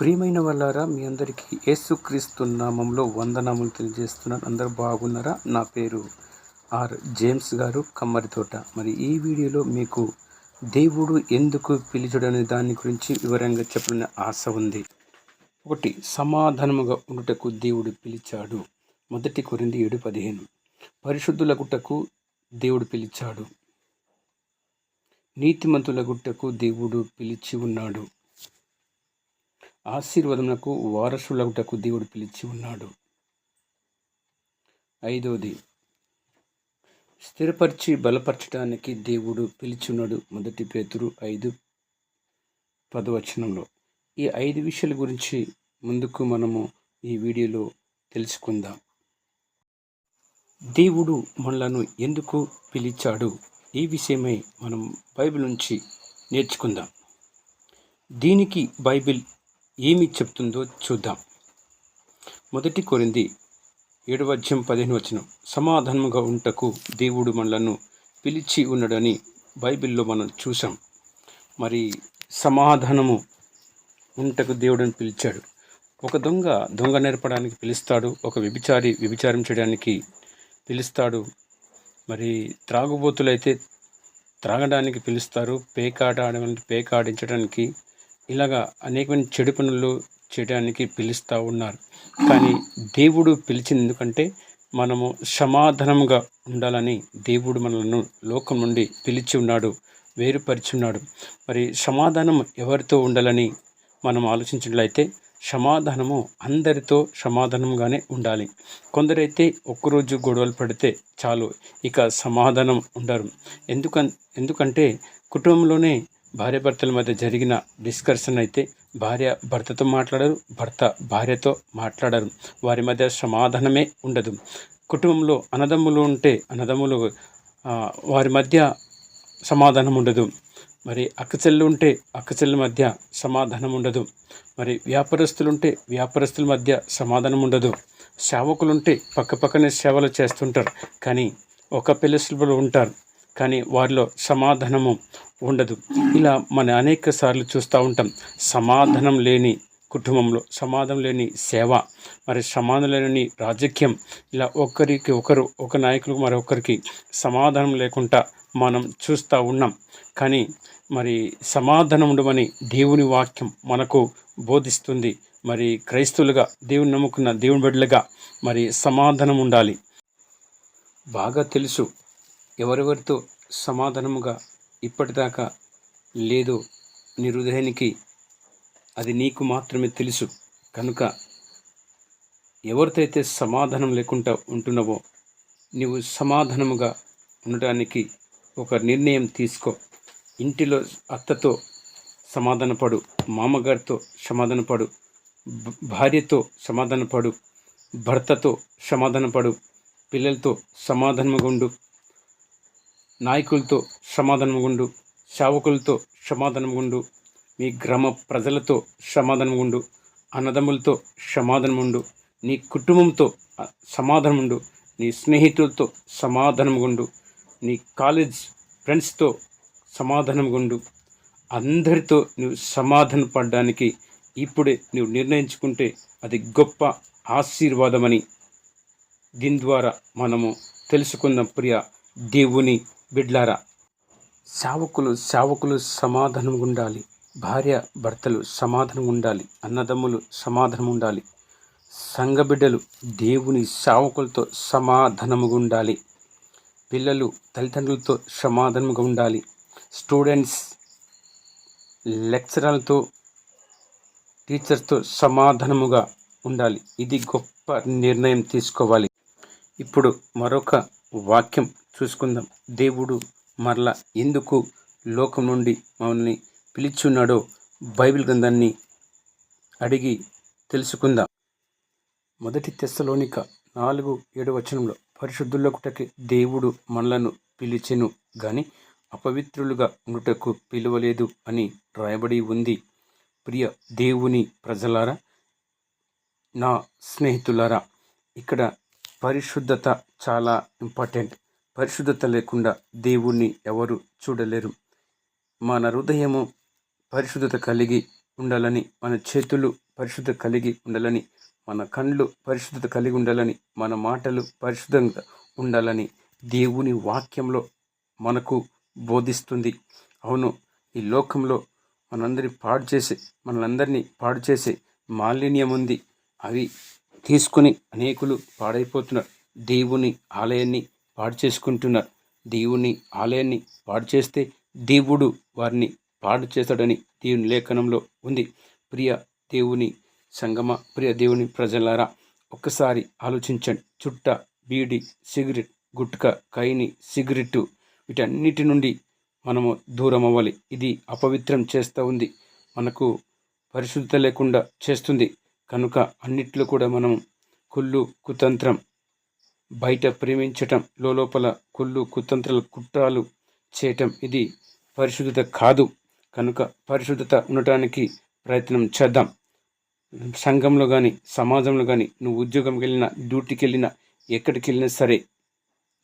ప్రియమైన వాళ్ళారా మీ అందరికీ యేసుక్రీస్తు నామంలో వందనాములు తెలియజేస్తున్నాను. అందరూ బాగున్నారా? నా పేరు ఆర్ జేమ్స్ గారు కమ్మరితోట మరి ఈ వీడియోలో మీకు దేవుడు ఎందుకు పిలిచడనే దాని గురించి వివరంగా చెప్పాలని ఆశ ఉంది. ఒకటి సమాధానముగా ఉండుటకు దేవుడు పిలిచాడు. మొదటి కొరింది ఏడు పదిహేను. పరిశుద్ధుల గుట్టకు దేవుడు పిలిచాడు. నీతిమంతుల గుట్టకు దేవుడు పిలిచి ఉన్నాడు. ఆశీర్వదమునకు వారసులగుటకు దేవుడు పిలిచి ఉన్నాడు. ఐదవది స్థిరపరిచి బలపరచడానికి దేవుడు పిలిచి ఉన్నాడు మొదటి పేతురు ఐదు పదవచనంలో. ఈ ఐదు విషయాల గురించి ముందుకు మనము ఈ వీడియోలో తెలుసుకుందాం. దేవుడు మనలను ఎందుకు పిలిచాడు? ఈ విషయమై మనం బైబిల్ నుంచి నేర్చుకుందాం. దీనికి బైబిల్ ఏమి చెప్తుందో చూద్దాం. మొదటి కొరింది ఏడవ పదిహేను వచనం. సమాధానముగా ఉంటకు దేవుడు మనలను పిలిచి ఉన్నాడని బైబిల్లో మనం చూసాం మరి సమాధానము ఉంటకు దేవుడని పిలిచాడు. ఒక దొంగ దొంగ నేర్పడానికి పిలుస్తాడు ఒక వ్యభిచారి వ్యభిచారం చేయడానికి పిలుస్తాడు. మరి త్రాగుబోతులైతే త్రాగడానికి పిలుస్తారు పేకాట ఆడడానికి పేకాడించడానికి ఇలాగా అనేకమైన చెడు పనులు చేయడానికి పిలుస్తూ ఉన్నారు. కానీ దేవుడు పిలిచింది ఎందుకంటే మనము సమాధానంగా ఉండాలని దేవుడు మనలను లోకం నుండి పిలిచి ఉన్నాడు వేరుపరిచి ఉన్నాడు. మరి సమాధానం ఎవరితో ఉండాలని మనం ఆలోచించినట్లయితే సమాధానము అందరితో సమాధానంగానే ఉండాలి. కొందరైతే ఒక్కరోజు గొడవలు పడితే చాలు ఇక సమాధానం ఉండరు. ఎందుకన్ ఎందుకంటే కుటుంబంలోనే భార్యాభర్తల మధ్య జరిగిన డిస్కషన్ అయితే భార్య భర్తతో మాట్లాడరు భర్త భార్యతో మాట్లాడరు. వారి మధ్య సమాధానమే ఉండదు. కుటుంబంలో అన్నదమ్ములు ఉంటే అన్నదమ్ములు వారి మధ్య సమాధానం ఉండదు. మరి అక్కచెల్లు ఉంటే అక్కచెల్లు మధ్య సమాధానం ఉండదు. మరి వ్యాపారస్తులు ఉంటే వ్యాపారస్తుల మధ్య సమాధానం ఉండదు. సేవకులుంటే పక్కపక్కనే సేవలు చేస్తుంటారు. కానీ ఒక పిల్లసులు ఉంటారు. కానీ వారిలో సమాధానము ఉండదు. ఇలా మన అనేక సార్లు చూస్తూ ఉంటాం. సమాధానం లేని కుటుంబంలో సమాధానం లేని సేవ మరి సమాధానం లేని రాజకీయం. ఇలా ఒకరికి ఒకరు ఒక నాయకులకు మరొకరికి సమాధానం లేకుండా మనం చూస్తూ ఉన్నాం. కానీ మరి సమాధానం ఉండమని దేవుని వాక్యం మనకు బోధిస్తుంది. మరి క్రైస్తవులుగా దేవుని నమ్ముకున్న దేవుని బిడ్డలుగా మరి సమాధానం ఉండాలి. బాగా తెలుసు ఎవరెవరితో సమాధానముగా ఇప్పటిదాకా లేదు నీ హృదయానికి అది నీకు మాత్రమే తెలుసు. కనుక ఎవరితో అయితే సమాధానం లేకుండా ఉంటున్నావో నీవు సమాధానముగా ఉండటానికి ఒక నిర్ణయం తీసుకో. ఇంటిలో అత్తతో సమాధానపడు మామగారితో సమాధానపడు భార్యతో సమాధానపడు భర్తతో సమాధానపడు పిల్లలతో సమాధానముగా ఉండు. నాయకులతో సమాధానముగుండు సేవకులతో సమాధానముగుండు మీ గ్రామ ప్రజలతో సమాధానముగుండు అన్నదమ్ములతో సమాధానముండు నీ కుటుంబంతో సమాధానముండు నీ స్నేహితులతో సమాధానముగుండు నీ కాలేజ్ ఫ్రెండ్స్తో సమాధానముగుండు అందరితో నువ్వు సమాధాన పడడానికి ఇప్పుడే నువ్వు నిర్ణయించుకుంటే అది గొప్ప ఆశీర్వాదమని. దీని ద్వారా మనము తెలుసుకుందాం ప్రియ దేవుని బిడ్లారా సేవకులు సేవకులు సమాధానం ఉండాలి. భార్య భర్తలు సమాధానం ఉండాలి. అన్నదమ్ములు సమాధానం ఉండాలి. సంఘ బిడ్డలు దేవుని సేవకులతో సమాధానముగా ఉండాలి. పిల్లలు తల్లిదండ్రులతో సమాధానముగా ఉండాలి. స్టూడెంట్స్ లెక్చరర్లతో టీచర్స్తో సమాధానముగా ఉండాలి. ఇది గొప్ప నిర్ణయం తీసుకోవాలి. ఇప్పుడు మరొక వాక్యం చూసుకుందాం. దేవుడు మరల ఎందుకు లోకం నుండి మమ్మల్ని పిలిచున్నాడో బైబిల్ గ్రంథాన్ని అడిగి తెలుసుకుందాం. మొదటి తెస్సలోనిక నాలుగు ఏడు వచనంలో పరిశుద్ధులకుటకి దేవుడు మనలను పిలిచెను గాని అపవిత్రులుగా ఉండుటకు పిలువలేదు అని రాయబడి ఉంది. ప్రియ దేవుని ప్రజలారా నా స్నేహితులారా ఇక్కడ పరిశుద్ధత చాలా ఇంపార్టెంట్. పరిశుద్ధత లేకుండా దేవుణ్ణి ఎవరు చూడలేరు. మన హృదయము పరిశుద్ధత కలిగి ఉండాలని మన చేతులు పరిశుద్ధ కలిగి ఉండాలని మన కళ్ళు పరిశుద్ధత కలిగి ఉండాలని మన మాటలు పరిశుద్ధంగా ఉండాలని దేవుని వాక్యంలో మనకు బోధిస్తుంది. అవును ఈ లోకంలో మనందరి పాడు చేసే మనలందరినీ పాడు చేసే మాలిన్యం ఉంది. అవి తీసుకుని అనేకులు పాడైపోతున్నారు. దేవుని ఆలయాన్ని పాడు చేసుకుంటున్నారు దేవుని ఆలయాన్ని పాడు చేస్తే దేవుడు వారిని పాడు చేస్తాడని దేవుని లేఖనంలో ఉంది. ప్రియ దేవుని సంగమ ప్రియ దేవుని ప్రజలారా ఒక్కసారి ఆలోచించండి. చుట్ట బీడి సిగరెట్ గుట్క కైని సిగరెట్టు వీటన్నిటి నుండి మనము దూరం అవ్వాలి ఇది అపవిత్రం చేస్తూ ఉంది. మనకు పరిశుద్ధత లేకుండా చేస్తుంది. కనుక అన్నిట్లో కూడా మనం కుళ్ళు కుతంత్రం బయట ప్రేమించటం లోపల కుళ్ళు కుతంత్రాలు కుట్రాలు చేయటం ఇది పరిశుద్ధత కాదు. కనుక పరిశుద్ధత ఉండటానికి ప్రయత్నం చేద్దాం. సంఘంలో కానీ సమాజంలో కానీ నువ్వు ఉద్యోగంకి వెళ్ళినా డ్యూటీకి వెళ్ళినా ఎక్కడికి వెళ్ళినా సరే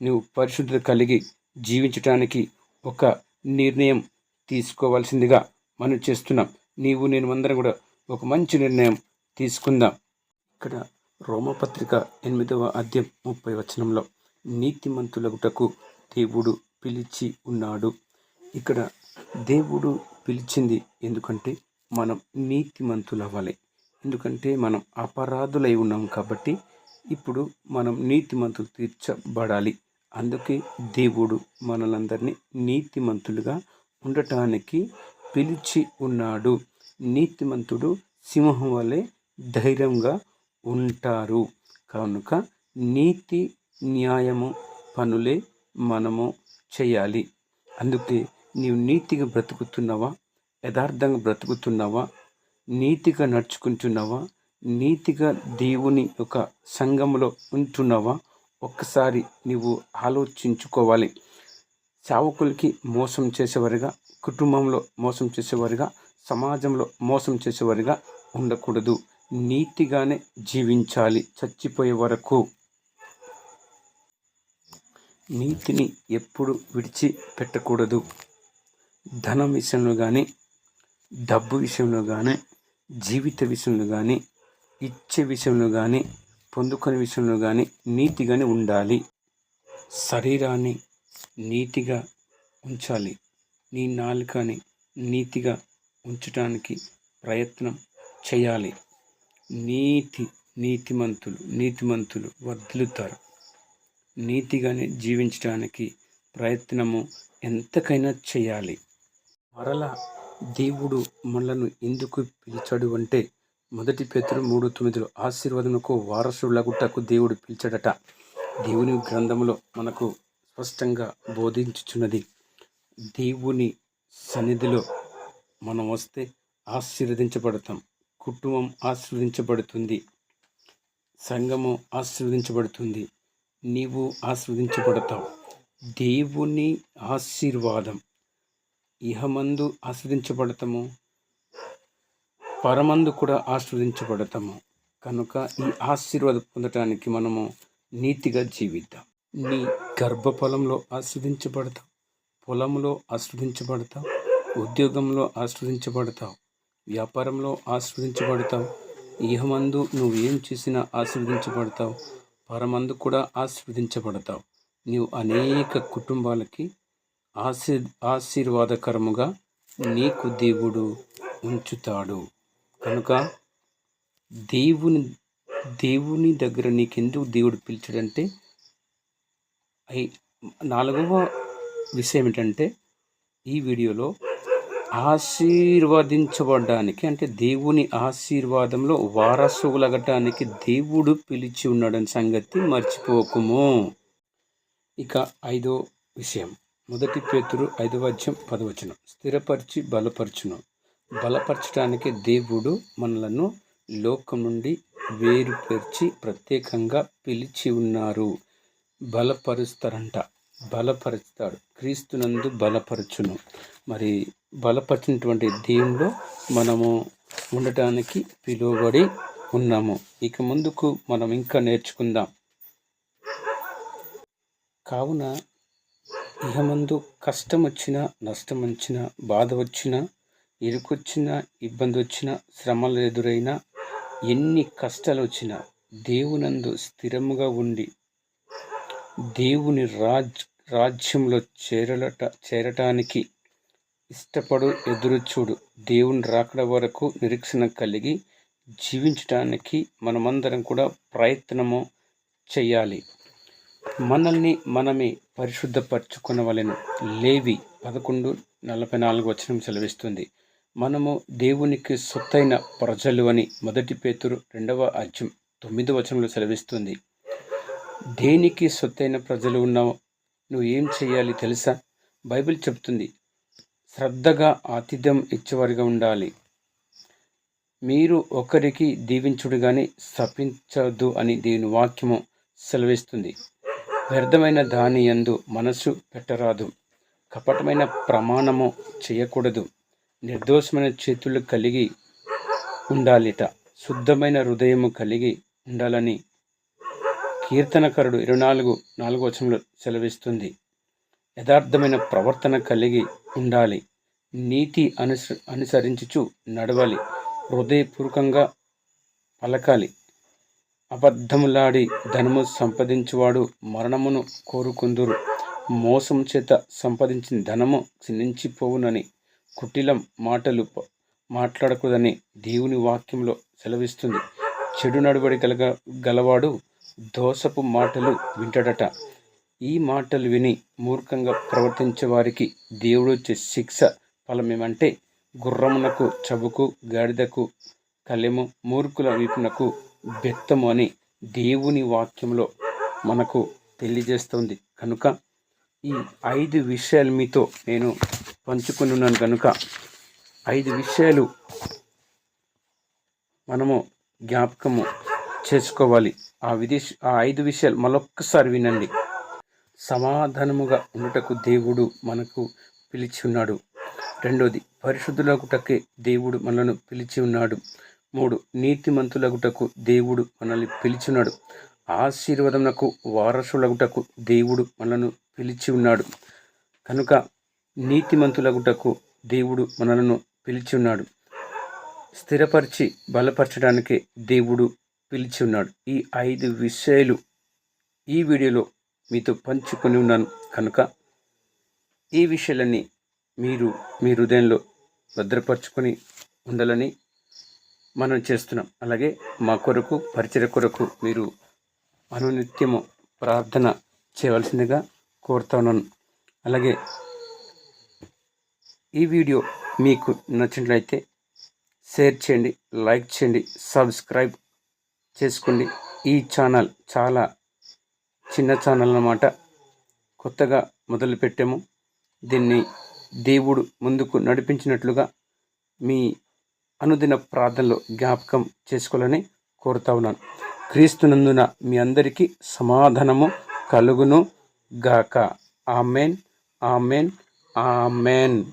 నువ్వు పరిశుద్ధత కలిగి జీవించటానికి ఒక నిర్ణయం తీసుకోవాల్సిందిగా మనం చేస్తున్నాం. నీవు నేను అందరం కూడా ఒక మంచి నిర్ణయం తీసుకుందాం. ఇక్కడ రోమపత్రిక ఎనిమిదవ అధ్యాయం ముప్పై వచనంలో నీతిమంతులగుటకు దేవుడు పిలిచి ఉన్నాడు. ఇక్కడ దేవుడు పిలిచింది ఎందుకంటే మనం నీతిమంతులు అవ్వాలి ఎందుకంటే మనం అపరాధులై ఉన్నాం కాబట్టి ఇప్పుడు మనం నీతిమంతులు తీర్చబడాలి. అందుకే దేవుడు మనలందరినీ నీతిమంతులుగా ఉండటానికి పిలిచి ఉన్నాడు. నీతిమంతుడు సింహం వలె ధైర్యంగా ఉంటారు. కనుక నీతి న్యాయము పనులే మనము చేయాలి. అందుకే నీవు నీతిగా బ్రతుకుతున్నావా? యథార్థంగా బ్రతుకుతున్నావా? నీతిగా నడుచుకుంటున్నావా? నీతిగా దేవుని యొక్క సంఘంలో ఉంటున్నావా? ఒక్కసారి నీవు ఆలోచించుకోవాలి. సేవకులకి మోసం చేసేవారిగా కుటుంబంలో మోసం చేసేవారిగా సమాజంలో మోసం చేసేవారిగా ఉండకూడదు. నీతిగానే జీవించాలి చచ్చిపోయే వరకు. నీతిని ఎప్పుడు విడిచి పెట్టకూడదు ధనం విషయంలో కానీ డబ్బు విషయంలో కానీ జీవిత విషయంలో కానీ ఇచ్చే విషయంలో కానీ పొందుకునే విషయంలో కానీ నీతిగానే ఉండాలి. శరీరాన్ని నీతిగా ఉంచాలి. నీ నాలుకని నీతిగా ఉంచడానికి ప్రయత్నం చేయాలి. నీతి నీతిమంతులు నీతిమంతులు వర్ధిల్లుతారు. నీతిగానే జీవించడానికి ప్రయత్నము ఎంతకైనా చేయాలి. మరలా దేవుడు మనలను ఎందుకు పిలిచాడు అంటే మొదటి పేతులు మూడు తొమ్మిదిలో ఆశీర్వాదముకు వారసులగుటకు దేవుడు పిలిచాడట. దేవుని గ్రంథంలో మనకు స్పష్టంగా బోధించుచున్నది దేవుని సన్నిధిలో మనం వస్తే ఆశీర్వదించబడతాం. కుటుంబం ఆశీర్వదించబడుతుంది. సంఘము ఆశీర్వదించబడుతుంది. నీవు ఆశీర్వదించబడతావు. దేవుని ఆశీర్వాదం. ఇహమందు ఆస్వాదించబడతాము పరమందు కూడా ఆస్వాదించబడతాము కనుక ఈ ఆశీర్వాదం పొందటానికి మనము నీతిగా జీవిద్దాం. నీ గర్భఫలంలో ఆస్వాదించబడతాం పొలంలో ఆస్వాదించబడతాం ఉద్యోగంలో ఆస్వాదించబడతావు వ్యాపారంలో ఆస్వాదించబడతావు. ఇహమందు నువ్వు ఏం చేసినా ఆస్వాదించబడతావు. పరమందు కూడా ఆస్వాదించబడతావు. నీవు అనేక కుటుంబాలకి ఆశీ ఆశీర్వాదకరముగా నీకు దేవుడు ఉంచుతాడు. కనుక దేవుని దేవుని దగ్గర నీకెందుకు దేవుడు పిలిచాడంటే నాలుగవ విషయం ఏంటంటే ఈ వీడియోలో ఆశీర్వదించబడడానికి అంటే దేవుని ఆశీర్వాదంలో వారసులగటానికి దేవుడు పిలిచి ఉన్నాడని సంగతి మర్చిపోకుము. ఇక ఐదో విషయం. మొదటి పేతురు ఐదవ అధ్యాయం పదవచనం స్థిరపరిచి బలపరచును. బలపరచడానికి దేవుడు మనలను లోకం నుండి వేరుపరిచి ప్రత్యేకంగా పిలిచి ఉన్నారు. బలపరుస్తారంట. బలపరుస్తాడు. క్రీస్తునందు బలపరచును. మరి బలపరిచినటువంటి దేవుల్లో మనము ఉండటానికి పిలువబడి ఉన్నాము. ఇక ముందుకు మనం ఇంకా నేర్చుకుందాం. కావున ఇహమందు కష్టం వచ్చినా నష్టం వచ్చినా బాధ వచ్చినా ఇరుకొచ్చినా ఇబ్బంది వచ్చినా శ్రమలు ఎదురైనా ఎన్ని కష్టాలు వచ్చినా దేవునందు స్థిరముగా ఉండి దేవుని రాజ్ రాజ్యంలో చేరలట చేరటానికి ఇష్టపడు ఎదురుచూడు దేవుని రాకడ వరకు నిరీక్షణ కలిగి జీవించడానికి మనమందరం కూడా ప్రయత్నము చేయాలి. మనల్ని మనమే పరిశుద్ధపరచుకునవలను. లేవి పదకొండు నలభై నాలుగు వచనం సెలవిస్తుంది. మనము దేవునికి సొత్తైన ప్రజలు అని మొదటి పేతురు రెండవ అధ్యం తొమ్మిది వచనంలో సెలవిస్తుంది. దేనికి సొత్తైన ప్రజలు ఉన్నావు? నువ్వు ఏం చేయాలి తెలుసా? బైబిల్ చెప్తుంది శ్రద్ధగా ఆతిథ్యం ఇచ్చేవారిగా ఉండాలి. మీరు ఒకరికి దీవించుడు కానీ శపించదు అని దీని వాక్యము సెలవిస్తుంది. వ్యర్థమైన దాని యందు మనసు పెట్టరాదు. కపటమైన ప్రమాణము చేయకూడదు. నిర్దోషమైన చేతులు కలిగి ఉండాలిట. శుద్ధమైన హృదయము కలిగి ఉండాలని కీర్తనకరుడు ఇరవై నాలుగు నాలుగు వచనంలో సెలవిస్తుంది. యథార్థమైన ప్రవర్తన కలిగి ఉండాలి. నీతి అనుస అనుసరించుచు నడవాలి. హృదయపూర్వకంగా పలకాలి. అబద్ధములాడి ధనము సంపాదించువాడు మరణమును కోరుకుందురు. మోసం చేత సంపాదించిన ధనము క్షీణించిపోవునని కుటిలం మాటలు మాట్లాడకూడదని దేవుని వాక్యంలో సెలవిస్తుంది. చెడు నడుబడి కలగ గలవాడు దోసపు మాటలు వింటాడట. ఈ మాటలు విని మూర్ఖంగా ప్రవర్తించే వారికి దేవుడు శిక్ష ఫలమేమంటే గుర్రమునకు చబుకు గాడిదకు కలెము మూర్ఖుల వీపునకు బెత్తము అని దేవుని వాక్యంలో మనకు తెలియజేస్తుంది. కనుక ఈ ఐదు విషయాలు మీతో నేను పంచుకున్నాను కనుక ఐదు విషయాలు మనము జ్ఞాపకము చేసుకోవాలి. ఆ విదేశ ఆ ఐదు విషయాలు మరొక్కసారి వినండి. సమాధానముగా ఉండటకు దేవుడు మనకు పిలిచి ఉన్నాడు రెండోది పరిశుద్ధులగుటకే దేవుడు మనను పిలిచి ఉన్నాడు మూడు నీతిమంతులగుటకు దేవుడు మనల్ని పిలిచున్నాడు ఆశీర్వాదమునకు వారసులగుటకు దేవుడు మనను పిలిచి ఉన్నాడు కనుక నీతిమంతులగుటకు దేవుడు మనలను పిలిచి ఉన్నాడు స్థిరపరిచి బలపరచడానికే దేవుడు పిలిచి ఉన్నాడు ఈ ఐదు విషయాలు ఈ వీడియోలో మీతో పంచుకొని ఉన్నాను. కనుక ఈ విషయాలన్నీ మీరు మీ హృదయంలో భద్రపరుచుకొని ఉండాలని మనం చేస్తున్నాం. అలాగే మా కొరకు పరిచయ కొరకు మీరు అనునిత్యము ప్రార్థన చేయవలసిందిగా కోరుతున్నాను అలాగే ఈ వీడియో మీకు నచ్చినట్లయితే షేర్ చేయండి లైక్ చేయండి సబ్స్క్రైబ్ చేసుకోండి. ఈ ఛానల్ చాలా చిన్న ఛానల్ అన్నమాట. కొత్తగా మొదలుపెట్టాము. దీన్ని దేవుడు ముందుకు నడిపించినట్లుగా మీ అనుదిన ప్రార్థనలో జ్ఞాపకం చేసుకోవాలని కోరుతా ఉన్నాను. క్రీస్తునందున మీ అందరికీ సమాధానము కలుగును గాక. ఆమెన్. ఆమెన్. ఆమెన్.